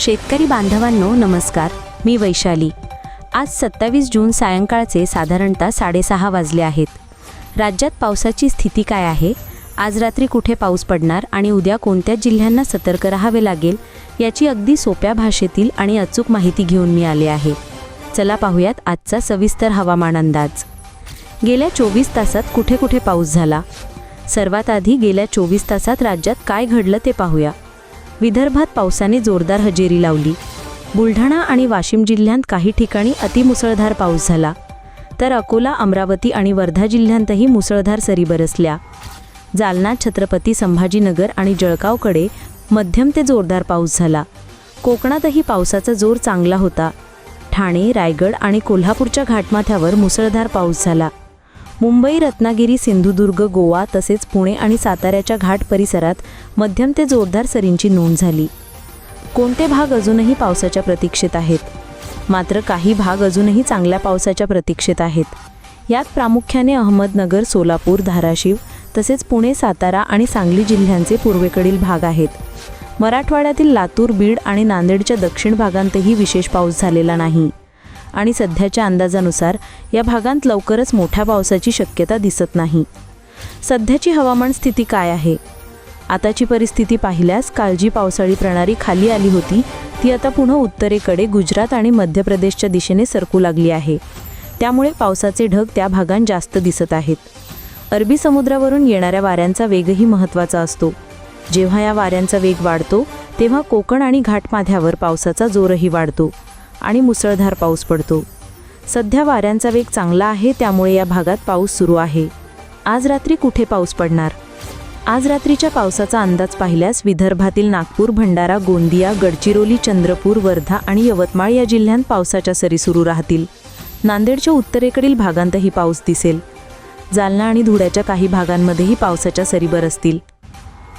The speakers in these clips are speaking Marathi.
शेतकरी बांधवांनो नमस्कार. मी वैशाली. आज सत्तावीस जून सायंकाळचे साधारणतः साडेसहा वाजले आहेत. राज्यात पावसाची स्थिती काय आहे? आज रात्री कुठे पाऊस पडणार आणि उद्या कोणत्या जिल्ह्यांना सतर्क राहावे लागेल याची अगदी सोप्या भाषेतील आणि अचूक माहिती घेऊन मी आले आहे. चला पाहूयात आजचा सविस्तर हवामान अंदाज. गेल्या चोवीस तासात कुठे कुठे पाऊस झाला? सर्वात आधी गेल्या चोवीस तासात राज्यात काय घडलं ते पाहूया. विदर्भात पावसाने जोरदार हजेरी लावली. बुलढाणा आणि वाशिम जिल्ह्यांत काही ठिकाणी अतिमुसळधार पाऊस झाला. तर अकोला अमरावती आणि वर्धा जिल्ह्यांतही मुसळधार सरी बरसल्या. जालना छत्रपती संभाजीनगर आणि जळगावकडे मध्यम ते जोरदार पाऊस झाला. कोकणातही पावसाचा जोर चांगला होता. ठाणे रायगड आणि कोल्हापूरच्या घाटमाथ्यावर मुसळधार पाऊस झाला. मुंबई रत्नागिरी सिंधुदुर्ग गोवा तसेच पुणे आणि साताऱ्याच्या घाट परिसरात मध्यम ते जोरदार सरींची नोंद झाली. कोणते भाग अजूनही पावसाच्या प्रतीक्षेत आहेत? मात्र काही भाग अजूनही चांगल्या पावसाच्या प्रतीक्षेत आहेत. यात प्रामुख्याने अहमदनगर सोलापूर धाराशिव तसेच पुणे सातारा आणि सांगली जिल्ह्यांचे पूर्वेकडील भाग आहेत. मराठवाड्यातील लातूर बीड आणि नांदेडच्या दक्षिण भागांतही विशेष पाऊस झालेला नाही. आणि सध्याच्या अंदाजानुसार या भागांत लवकरच मोठ्या पावसाची शक्यता दिसत नाही. सध्याची हवामान स्थिती काय आहे? आताची परिस्थिती पाहिल्यास काळजी पावसाळी प्रणाली खाली आली होती. ती आता पुन्हा उत्तरेकडे गुजरात आणि मध्य प्रदेशच्या दिशेने सरकू लागली आहे. त्यामुळे पावसाचे ढग त्या भागांत जास्त दिसत आहेत. अरबी समुद्रावरून येणाऱ्या वाऱ्यांचा वेगही महत्त्वाचा असतो. जेव्हा या वाऱ्यांचा वेग वाढतो तेव्हा कोकण आणि घाटमाथ्यावर पावसाचा जोरही वाढतो. आणि मुसळधार पाऊस पडतो. सध्या वाऱ्यांचा वेग चांगला आहे त्यामुळे या भागात पाऊस सुरू आहे. आज रात्री कुठे पाऊस पडणार? आज रात्रीच्या पावसाचा अंदाज पाहिल्यास विदर्भातील नागपूर भंडारा गोंदिया गडचिरोली चंद्रपूर वर्धा आणि यवतमाळ या जिल्ह्यांत पावसाच्या सरी सुरू राहतील. नांदेडच्या उत्तरेकडील भागांतही पाऊस दिसेल. जालना आणि धुळ्याच्या काही भागांमध्येही पावसाच्या सरी बरसतील.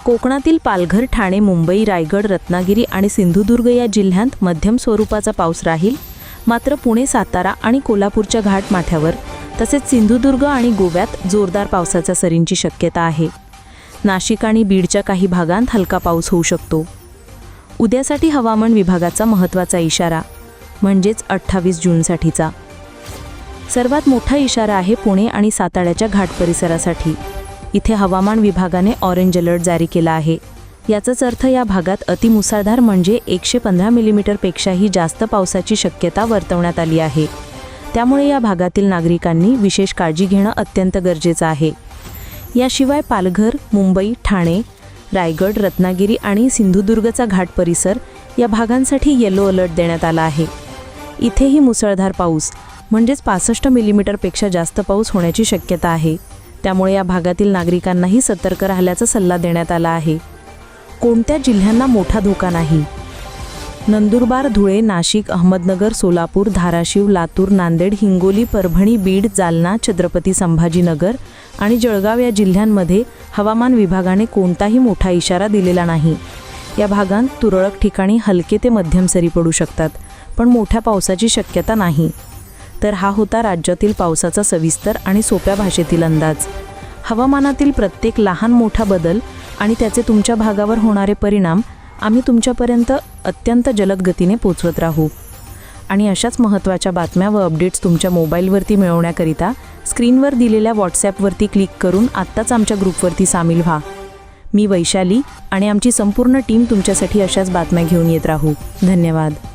कोकणातील पालघर ठाणे मुंबई रायगड रत्नागिरी आणि सिंधुदुर्ग या जिल्ह्यांत मध्यम स्वरूपाचा पाऊस राहील. मात्र पुणे सातारा आणि कोल्हापूरच्या घाटमाथ्यावर तसेच सिंधुदुर्ग आणि गोव्यात जोरदार पावसाच्या सरींची शक्यता आहे. नाशिक आणि बीडच्या काही भागांत हलका पाऊस होऊ शकतो. उद्यासाठी हवामान विभागाचा महत्त्वाचा इशारा म्हणजेच अठ्ठावीस जूनसाठीचा. सर्वात मोठा इशारा आहे पुणे आणि साताऱ्याच्या घाट परिसरासाठी. इथे हवामान विभागाने ऑरेंज अलर्ट जारी केला आहे. याचाच अर्थ या भागात अतिमुसळधार म्हणजे एकशे पंधरा मिलीमीटरपेक्षाही जास्त पावसाची शक्यता वर्तवण्यात आली आहे. त्यामुळे या भागातील नागरिकांनी विशेष काळजी घेणं अत्यंत गरजेचं आहे. याशिवाय पालघर मुंबई ठाणे रायगड रत्नागिरी आणि सिंधुदुर्गचा घाट परिसर या भागांसाठी येलो अलर्ट देण्यात आला आहे. इथेही मुसळधार पाऊस म्हणजेच पासष्ट मिलीमीटरपेक्षा जास्त पाऊस होण्याची शक्यता आहे. त्यामुळे या भागातील नागरिकांनाही सतर्क राहण्याचा सल्ला देण्यात आला आहे. कोणत्या जिल्ह्यांना मोठा धोका नाही? नंदुरबार धुळे नाशिक अहमदनगर सोलापूर धाराशिव लातूर नांदेड हिंगोली परभणी बीड जालना छत्रपती संभाजीनगर आणि जळगाव या जिल्ह्यांमध्ये हवामान विभागाने कोणताही मोठा इशारा दिलेला नाही. या भागांत तुरळक ठिकाणी हलके ते मध्यम सरी पडू शकतात पण मोठ्या पावसाची शक्यता नाही. तर हा होता राज्यातील पावसाचा सविस्तर आणि सोप्या भाषेतील अंदाज. हवामानातील प्रत्येक लहान मोठा बदल आणि त्याचे तुमच्या भागावर होणारे परिणाम आम्ही तुमच्यापर्यंत अत्यंत जलद गतीने पोचवत राहू. आणि अशाच महत्त्वाच्या बातम्या व अपडेट्स तुमच्या मोबाईलवरती मिळवण्याकरिता स्क्रीनवर दिलेल्या व्हॉट्सॲपवरती क्लिक करून आत्ताच आमच्या ग्रुपवरती सामील व्हा. मी वैशाली आणि आमची संपूर्ण टीम तुमच्यासाठी अशाच बातम्या घेऊन येत राहू. धन्यवाद.